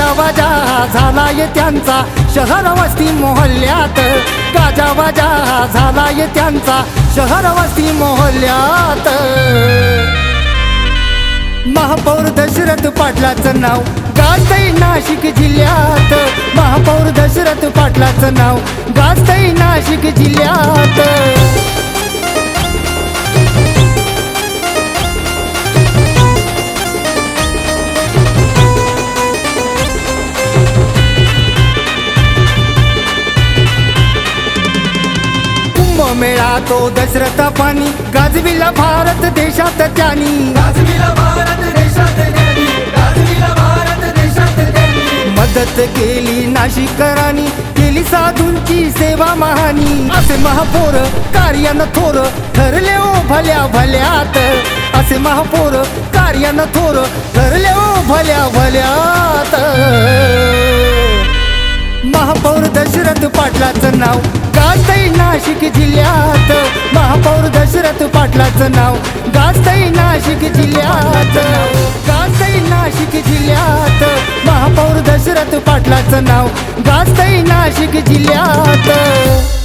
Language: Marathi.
गाजावाजा झालाय त्यांचा. शहर वस्ती मोहल्ल्यात गाजावाजा झालाय त्यांचा. शहर वस्ती मोहल्ल्यात. महापौर दशरथ पाटलाचं नाव गाजतय नाशिक जिल्ह्यात. महापौर दशरथ पाटलाचं नाव गाजतय नाशिक जिल्ह्यात. कुंभमेळा तो दशरथ पाणी. गाजविला भारत देशात त्यानी. गाजविला भारत देशात गाजविला भारत देशात मदत केली नाशिकरांनी. केली साधूंची सेवा महानी. असे महापौर कार्यानं थोर ठरले ओ भल्या भल्यात. असे महापौर कार्यानं थोर ठरले ओ भल्या भल्यात. पाटलाचं नाव. गाजतय नाशिक जिल्ह्यात. महापौर दशरथ पाटलाचं नाव. गाजतय नाशिक जिल्ह्यात. गाजतय नाशिक जिल्ह्यात. महापौर दशरथ पाटलाचं नाव. गाजतय नाशिक जिल्ह्यात.